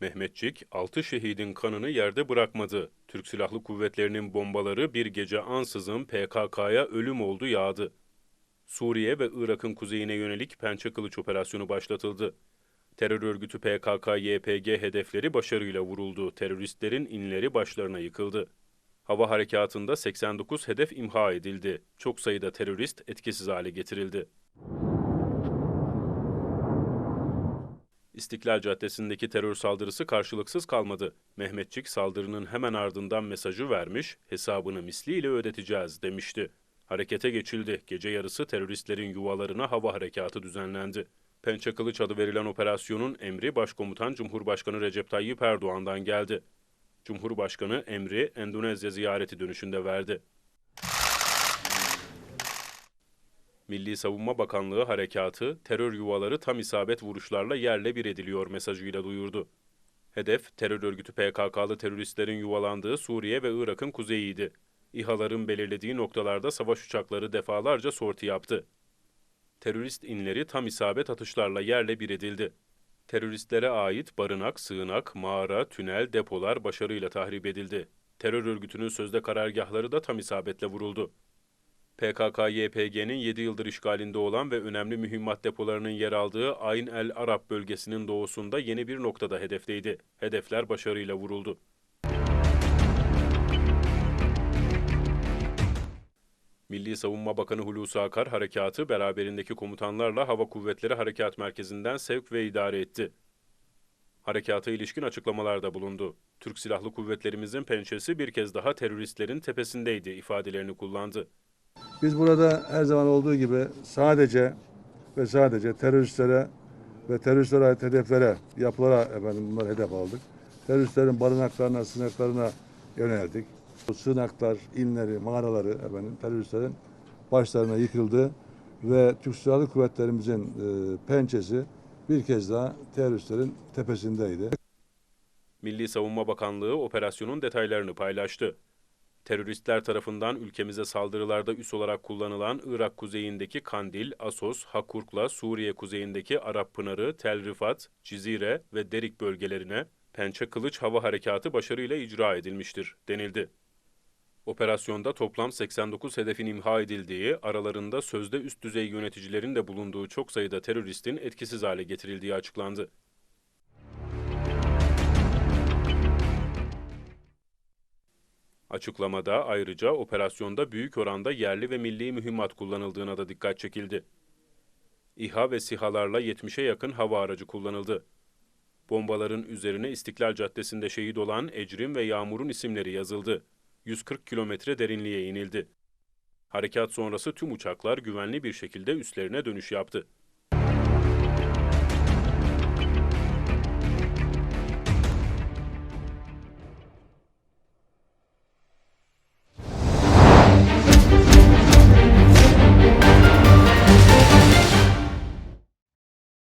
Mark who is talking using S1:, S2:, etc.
S1: Mehmetçik, 6 şehidin kanını yerde bırakmadı. Türk Silahlı Kuvvetleri'nin bombaları bir gece ansızın PKK'ya ölüm oldu yağdı. Suriye ve Irak'ın kuzeyine yönelik Pençe Kılıç operasyonu başlatıldı. Terör örgütü PKK-YPG hedefleri başarıyla vuruldu. Teröristlerin inleri başlarına yıkıldı. Hava harekatında 89 hedef imha edildi. Çok sayıda terörist etkisiz hale getirildi. İstiklal Caddesi'ndeki terör saldırısı karşılıksız kalmadı. Mehmetçik saldırının hemen ardından mesajı vermiş, hesabını misliyle ödeteceğiz demişti. Harekete geçildi. Gece yarısı teröristlerin yuvalarına hava harekatı düzenlendi. Pençe Kılıç adı verilen operasyonun emri Başkomutan Cumhurbaşkanı Recep Tayyip Erdoğan'dan geldi. Cumhurbaşkanı emri Endonezya ziyareti dönüşünde verdi. Milli Savunma Bakanlığı harekatı, terör yuvaları tam isabet vuruşlarla yerle bir ediliyor mesajıyla duyurdu. Hedef, terör örgütü PKK'lı teröristlerin yuvalandığı Suriye ve Irak'ın kuzeyiydi. İHA'ların belirlediği noktalarda savaş uçakları defalarca sorti yaptı. Terörist inleri tam isabet atışlarla yerle bir edildi. Teröristlere ait barınak, sığınak, mağara, tünel, depolar başarıyla tahrip edildi. Terör örgütünün sözde karargahları da tam isabetle vuruldu. PKK-YPG'nin 7 yıldır işgalinde olan ve önemli mühimmat depolarının yer aldığı Ayn el Arab bölgesinin doğusunda yeni bir noktada hedefteydi. Hedefler başarıyla vuruldu. Milli Savunma Bakanı Hulusi Akar harekatı beraberindeki komutanlarla Hava Kuvvetleri Harekat Merkezi'nden sevk ve idare etti. Harekata ilişkin açıklamalarda bulundu. Türk Silahlı Kuvvetlerimizin pençesi bir kez daha teröristlerin tepesindeydi ifadelerini kullandı.
S2: Biz burada her zaman olduğu gibi sadece ve sadece teröristlere ve teröristlere ait hedeflere, yapılara efendim bunlar hedef aldık. Teröristlerin barınaklarına, sınırlarına yöneldik. Bu sığınaklar, inleri, mağaraları efendim teröristlerin başlarına yıkıldı ve Türk Silahlı Kuvvetlerimizin e, pençesi bir kez daha teröristlerin tepesindeydi.
S1: Milli Savunma Bakanlığı operasyonun detaylarını paylaştı. Teröristler tarafından ülkemize saldırılarda üs olarak kullanılan Irak kuzeyindeki Kandil, Asos, Hakurk'la Suriye kuzeyindeki Arap Pınarı, Tel Rifat, Cizire ve Derik bölgelerine Pençe Kılıç Hava Harekatı başarıyla icra edilmiştir, denildi. Operasyonda toplam 89 hedefin imha edildiği, aralarında sözde üst düzey yöneticilerin de bulunduğu çok sayıda teröristin etkisiz hale getirildiği açıklandı. Açıklamada ayrıca operasyonda büyük oranda yerli ve milli mühimmat kullanıldığına da dikkat çekildi. İHA ve SİHA'larla 70'e yakın hava aracı kullanıldı. Bombaların üzerine İstiklal Caddesi'nde şehit olan Ecrin ve Yağmur'un isimleri yazıldı. 140 kilometre derinliğe inildi. Harekat sonrası tüm uçaklar güvenli bir şekilde üslerine dönüş yaptı.